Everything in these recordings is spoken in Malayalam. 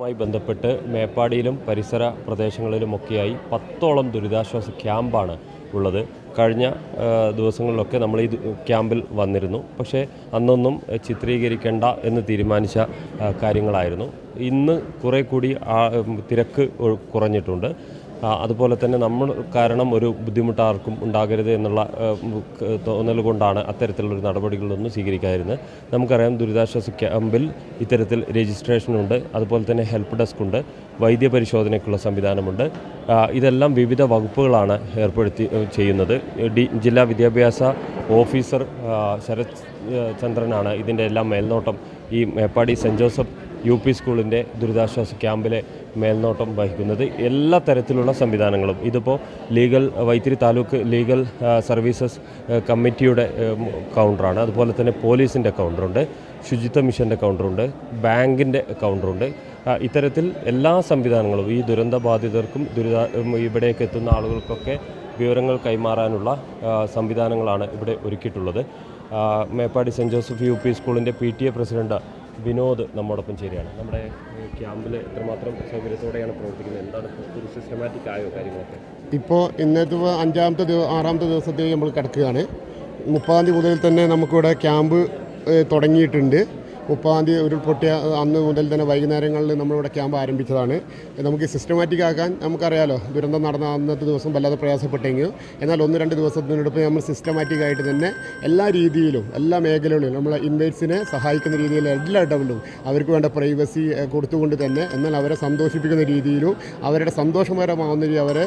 മായി ബന്ധപ്പെട്ട് മേപ്പാടിയിലും പരിസര പ്രദേശങ്ങളിലുമൊക്കെയായി പത്തോളം ദുരിതാശ്വാസ ക്യാമ്പാണ് ഉള്ളത്. കഴിഞ്ഞ ദിവസങ്ങളിലൊക്കെ നമ്മൾ ഈ ക്യാമ്പിൽ വന്നിരുന്നു. പക്ഷേ അന്നൊന്നും ചിത്രീകരിക്കേണ്ട എന്ന് തീരുമാനിച്ച കാര്യങ്ങളായിരുന്നു. ഇന്ന് കുറേ കൂടി തിരക്ക് കുറഞ്ഞിട്ടുണ്ട്. അതുപോലെ തന്നെ നമ്മൾ കാരണം ഒരു ബുദ്ധിമുട്ട് ആർക്കും ഉണ്ടാകരുത് എന്നുള്ള തോന്നൽ കൊണ്ടാണ് അത്തരത്തിലുള്ളൊരു നടപടികളൊന്നും സ്വീകരിക്കാതിരുന്നത്. നമുക്കറിയാം ദുരിതാശ്വാസ ക്യാമ്പിൽ ഇത്തരത്തിൽ രജിസ്ട്രേഷനുണ്ട് അതുപോലെ തന്നെ ഹെൽപ്പ് ഡെസ്ക് ഉണ്ട്. വൈദ്യപരിശോധനയ്ക്കുള്ള സംവിധാനമുണ്ട്. ഇതെല്ലാം വിവിധ വകുപ്പുകളാണ് ഏർപ്പെടുത്തി ചെയ്യുന്നത്. ഡി ജില്ലാ വിദ്യാഭ്യാസ ഓഫീസർ ശരത് ചന്ദ്രനാണ് ഇതിന്റെ എല്ലാം മേൽനോട്ടം. ഈ Meppadi Saint Joseph U P സ്കൂളിന്റെ ദുരിതാശ്വാസ ക്യാമ്പിലെ മേൽനോട്ടം വഹിക്കുന്നത് എല്ലാ തരത്തിലുള്ള സംവിധാനങ്ങളും. ഇതിപ്പോൾ legal Vythiri taluk legal services കമ്മിറ്റിയുടെ കൗണ്ടറാണ്. അതുപോലെ തന്നെ പോലീസിന്റെ കൗണ്ടറുണ്ട് ശുചിത്വ മിഷന്റെ കൗണ്ടറുണ്ട് ബാങ്കിന്റെ കൗണ്ടറുണ്ട്. ഇത്തരത്തിൽ എല്ലാ സംവിധാനങ്ങളും ഈ ദുരന്ത ബാധിതർക്കും ദുരിതാ ഇവിടേക്ക് എത്തുന്ന ആളുകൾക്കൊക്കെ വിവരങ്ങൾ കൈമാറാനുള്ള സംവിധാനങ്ങളാണ് ഇവിടെ ഒരുക്കിയിട്ടുള്ളത്. Meppadi Saint Joseph U P സ്കൂളിന്റെ P T A president Vinod നമ്മോടൊപ്പം ചേരുകയാണ്. നമ്മുടെ ക്യാമ്പിൽ എത്രമാത്രം സൗകര്യത്തോടെയാണ് പ്രവർത്തിക്കുന്നത്? എന്താണ് ഒരു സിസ്റ്റമാറ്റിക് ആയോ കാര്യങ്ങളൊക്കെ? ഇപ്പോൾ ഇന്നത്തെ അഞ്ചാമത്തെ ദിവസം ആറാമത്തെ ദിവസത്തേക്ക് നമ്മൾ കിടക്കുകയാണ്. മുപ്പതാം തീയതി മുതൽ തന്നെ നമുക്കിവിടെ ക്യാമ്പ് തുടങ്ങിയിട്ടുണ്ട്. മുപ്പതാം തീയതി ഉരുൾപൊട്ടിയ അന്ന് മുതൽ തന്നെ വൈകുന്നേരങ്ങളിൽ നമ്മളിവിടെ ക്യാമ്പ് ആരംഭിച്ചതാണ്. നമുക്ക് സിസ്റ്റമാറ്റിക് ആക്കാൻ നമുക്കറിയാലോ ദുരന്തം നടന്ന അന്നത്തെ ദിവസം വല്ലാതെ പ്രയാസപ്പെട്ടെങ്കിലും എന്നാൽ ഒന്ന് രണ്ട് ദിവസത്തിനടുപ്പ് നമ്മൾ സിസ്റ്റമാറ്റിക് ആയിട്ട് തന്നെ എല്ലാ രീതിയിലും എല്ലാ മേഖലകളിലും നമ്മൾ ഇൻവേറ്റ്സിനെ സഹായിക്കുന്ന രീതിയിൽ എല്ലാ ഇടപെടലും അവർക്ക് വേണ്ട പ്രൈവസി കൊടുത്തുകൊണ്ട് തന്നെ എന്നാൽ അവരെ സന്തോഷിപ്പിക്കുന്ന രീതിയിലും അവരുടെ സന്തോഷകരമാവുന്ന രീതി അവരെ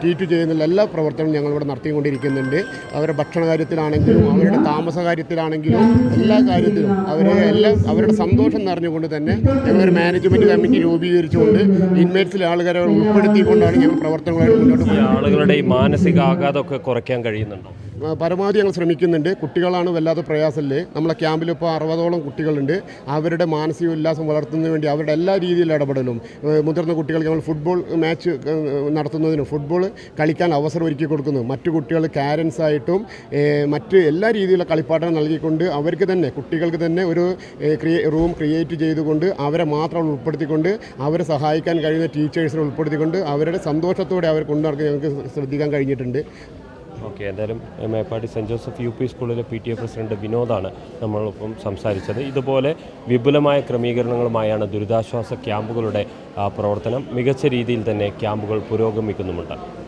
ട്രീറ്റ് ചെയ്യുന്ന എല്ലാ പ്രവർത്തനവും ഞങ്ങളിവിടെ നടത്തിക്കൊണ്ടിരിക്കുന്നുണ്ട്. അവരുടെ ഭക്ഷണ കാര്യത്തിലാണെങ്കിലും അവരുടെ താമസ കാര്യത്തിലാണെങ്കിലും എല്ലാ കാര്യത്തിലും അവരെ എല്ലാം അവരുടെ സന്തോഷം നിറഞ്ഞുകൊണ്ട് തന്നെ ഒരു മാനേജ്മെന്റ് കമ്മിറ്റി രൂപീകരിച്ചുകൊണ്ട് ഇൻമേറ്റ്സിലെ ആളുകളെ ഉൾപ്പെടുത്തിക്കൊണ്ടാണ് ഞങ്ങൾ പ്രവർത്തനങ്ങളായിട്ട് മുന്നോട്ട് പോകുന്നത് ആളുകളുടെ ഈ മാനസിക ആഘാതമൊക്കെ കുറയ്ക്കാൻ കഴിയുന്നുണ്ടോ? പരമാവധി ഞങ്ങൾ ശ്രമിക്കുന്നുണ്ട്. കുട്ടികളാണ് വല്ലാതെ പ്രയാസമല്ലേ? നമ്മളെ ക്യാമ്പിൽ ഇപ്പോൾ അറുപതോളം കുട്ടികളുണ്ട്. അവരുടെ മാനസിക ഉല്ലാസം വളർത്തുന്നതിന് വേണ്ടി അവരുടെ എല്ലാ രീതിയിലും ഇടപെടലും മുതിർന്ന കുട്ടികൾക്ക് നമ്മൾ ഫുട്ബോൾ മാച്ച് നടത്തുന്നതിന് ഫുട്ബോൾ കളിക്കാൻ അവസരം ഒരുക്കി കൊടുക്കുന്നു. മറ്റു കുട്ടികൾ കാരൻസ് ആയിട്ടും മറ്റ് എല്ലാ രീതിയിലുള്ള കളിപ്പാട്ടം നൽകിക്കൊണ്ട് അവർക്ക് തന്നെ കുട്ടികൾക്ക് തന്നെ ഒരു റൂം ക്രിയേറ്റ് ചെയ്തുകൊണ്ട് അവരെ മാത്രം ഉൾപ്പെടുത്തിക്കൊണ്ട് അവരെ സഹായിക്കാൻ കഴിയുന്ന ടീച്ചേഴ്സിനെ ഉൾപ്പെടുത്തിക്കൊണ്ട് അവരുടെ സന്തോഷത്തോടെ അവർ കൊണ്ടുനടക്കാൻ ഞങ്ങൾക്ക് ശ്രദ്ധിക്കാൻ കഴിഞ്ഞിട്ടുണ്ട്. ഓക്കെ എന്തായാലും Meppadi Saint Joseph U P സ്കൂളിലെ പി ടി എ പ്രസിഡന്റ് വിനോദാണ് നമ്മളൊപ്പം സംസാരിച്ചത്. ഇതുപോലെ വിപുലമായ ക്രമീകരണങ്ങളുമായാണ് ദുരിതാശ്വാസ ക്യാമ്പുകളുടെ പ്രവർത്തനം. മികച്ച രീതിയിൽ തന്നെ ക്യാമ്പുകൾ പുരോഗമിക്കുന്നുമുണ്ട്.